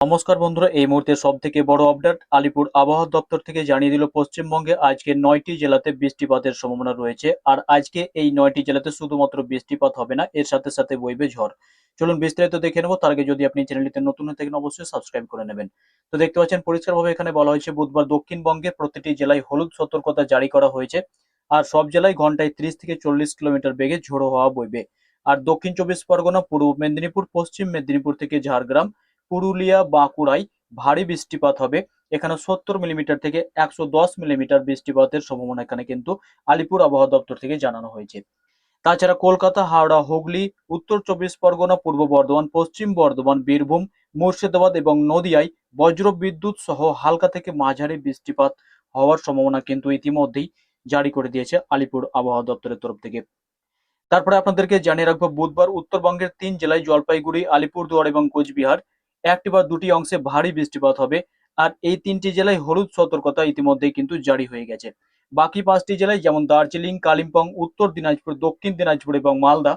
নমস্কার বন্ধুরা, এই মুহূর্তে সব থেকে বড় আপডেট আলিপুর আবহাওয়া দপ্তর থেকে জানিয়ে দিল পশ্চিমবঙ্গে আজকে নয়টি জেলাতে বৃষ্টিপাতের সম্ভাবনা রয়েছে। আর আজকে এই নয়টি জেলাতে শুধুমাত্র বৃষ্টিপাত হবে না, এর সাথে সাথে বইবে ঝড়। চলুন বিস্তারিত দেখে নেব, তার আগে যদি আপনি চ্যানেলটিতে নতুন হয়ে থাকেন অবশ্যই সাবস্ক্রাইব করে নেবেন। তো দেখতে পাচ্ছেন, পরিষ্কারভাবে এখানে বলা হয়েছে, বুধবার দক্ষিণবঙ্গের প্রতিটি জেলায় হলুদ সতর্কতা জারি করা হয়েছে। আর সব জেলায় ঘন্টায় ত্রিশ থেকে চল্লিশ কিলোমিটার বেগে ঝোড়ো হওয়া বইবে। আর দক্ষিণ চব্বিশ পরগনা, পূর্ব মেদিনীপুর, পশ্চিম মেদিনীপুর থেকে ঝাড়গ্রাম পুরুলিয়া বাঁকুড়ায় ভারী বৃষ্টিপাত হবে। এখানে সত্তর মিলিমিটার থেকে একশো দশ মিলিমিটার বৃষ্টিপাতের সম্ভাবনা এখানে কিন্তু আলিপুর আবহাওয়া দপ্তর থেকে জানানো হয়েছে। তাছাড়া কলকাতা, হাওড়া, হুগলি, উত্তর চব্বিশ পরগনা, পূর্ব বর্ধমান, পশ্চিম বর্ধমান, বীরভূম, মুর্শিদাবাদ এবং নদিয়ায় বজ্র বিদ্যুৎ সহ হালকা থেকে মাঝারি বৃষ্টিপাত হওয়ার সম্ভাবনা কিন্তু ইতিমধ্যেই জারি করে দিয়েছে আলিপুর আবহাওয়া দপ্তরের তরফ থেকে। তারপরে আপনাদেরকে জানিয়ে রাখব, বুধবার উত্তরবঙ্গের তিন জেলায় জলপাইগুড়ি, আলিপুরদুয়ার এবং কোচবিহার একটি বা দুটি অংশে ভারী বৃষ্টিপাত হবে। আর এই তিনটি জেলায় হলুদ সতর্কতা ইতিমধ্যেই কিন্তু জারি হয়ে গেছে। বাকি পাঁচটি জেলায় যেমন দার্জিলিং, কালিম্পং, উত্তর দিনাজপুর, দক্ষিণ দিনাজপুর এবং মালদা,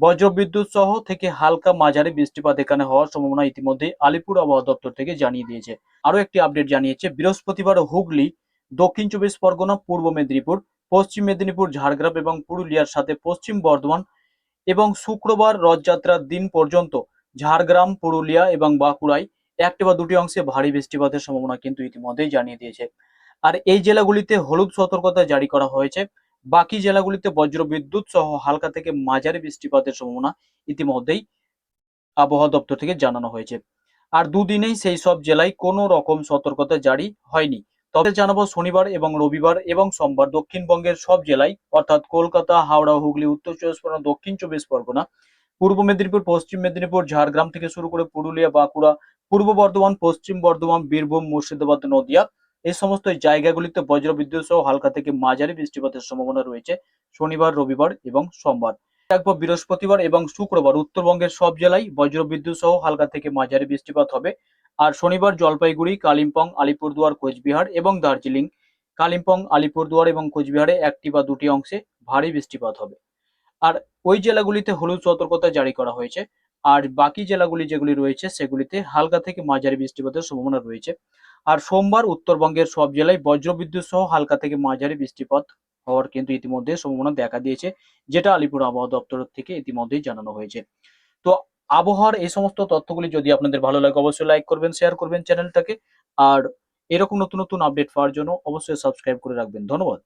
বজ্রবিদ্যুৎ সহ থেকে হালকা মাঝারি বৃষ্টিপাত এখানে হওয়ার সম্ভাবনা ইতিমধ্যেই আলিপুর আবহাওয়া দপ্তর থেকে জানিয়ে দিয়েছে। আরও একটি আপডেট জানিয়েছে, বৃহস্পতিবার হুগলি, দক্ষিণ চব্বিশ পরগনা, পূর্ব মেদিনীপুর, পশ্চিম মেদিনীপুর, ঝাড়গ্রাম এবং পুরুলিয়ার সাথে পশ্চিম বর্ধমান এবং শুক্রবার রথযাত্রার দিন পর্যন্ত ঝাড়গ্রাম, পুরুলিয়া এবং বাঁকুড়ায় একটি বা দুটি অংশে ভারী বৃষ্টিপাতের সম্ভাবনা কিন্তু ইতিমধ্যেই জানিয়ে দিয়েছে। আর এই জেলাগুলিতে হলুদ সতর্কতা জারি করা হয়েছে। বাকি জেলাগুলিতে বজ্র বিদ্যুৎ সহ হালকা থেকে মাঝারি বৃষ্টিপাতের সম্ভাবনা ইতিমধ্যেই আবহাওয়া দপ্তর থেকে জানানো হয়েছে। আর দুদিনেই সেই সব জেলায় কোনো রকম সতর্কতা জারি হয়নি। তবে জানাব শনিবার এবং রবিবার এবং সোমবার দক্ষিণবঙ্গের সব জেলায়, অর্থাৎ কলকাতা, হাওড়া, হুগলি, উত্তর চব্বিশ পরগনা, দক্ষিণ চব্বিশ পরগনা পূর্ব মেদিনীপুর, পশ্চিম মেদিনীপুর, ঝাড়গ্রাম থেকে শুরু করে পুরুলিয়া, বাঁকুড়া, পূর্ব বর্ধমান, পশ্চিম বর্ধমান, বীরভূম, মুর্শিদাবাদ, নদিয়া এই সমস্ত জায়গাগুলিতে বজ্রবিদ্যুৎ সহ হালকা থেকে মাঝারি বৃষ্টিপাতের সম্ভাবনা রয়েছে শনিবার, রবিবার এবং সোমবার। একবার বৃহস্পতিবার এবং শুক্রবার উত্তরবঙ্গের সব জেলায় বজ্রবিদ্যুৎ সহ হালকা থেকে মাঝারি বৃষ্টিপাত হবে আর শনিবার জলপাইগুড়ি, কালিম্পং, আলিপুরদুয়ার, কোচবিহার এবং দার্জিলিং। কালিম্পং, আলিপুরদুয়ার এবং কোচবিহারে একটি বা দুটি অংশে ভারী বৃষ্টিপাত হবে। আর ওই জেলাগুলিতে হলুদ সতর্কতা জারি করা হয়েছে। আর বাকি জেলাগুলি যেগুলি রয়েছে, সেগুলিতে হালকা থেকে মাঝারি বৃষ্টিপাতের সম্ভাবনা রয়েছে। আর সোমবার উত্তরবঙ্গের সব জেলায় বজ্রবিদ্যুৎ সহ হালকা থেকে মাঝারি বৃষ্টিপাত হওয়ার কিন্তু ইতিমধ্যে সম্ভাবনা দেখা দিয়েছে, যেটা আলিপুর আবহাওয়া দপ্তর থেকে ইতিমধ্যেই জানানো হয়েছে। তো আবহাওয়ার এই সমস্ত তথ্যগুলি যদি আপনাদের ভালো লাগে, অবশ্যই লাইক করবেন, শেয়ার করবেন চ্যানেলটাকে। আর এরকম নতুন নতুন আপডেট পাওয়ার জন্য অবশ্যই সাবস্ক্রাইব করে রাখবেন। ধন্যবাদ।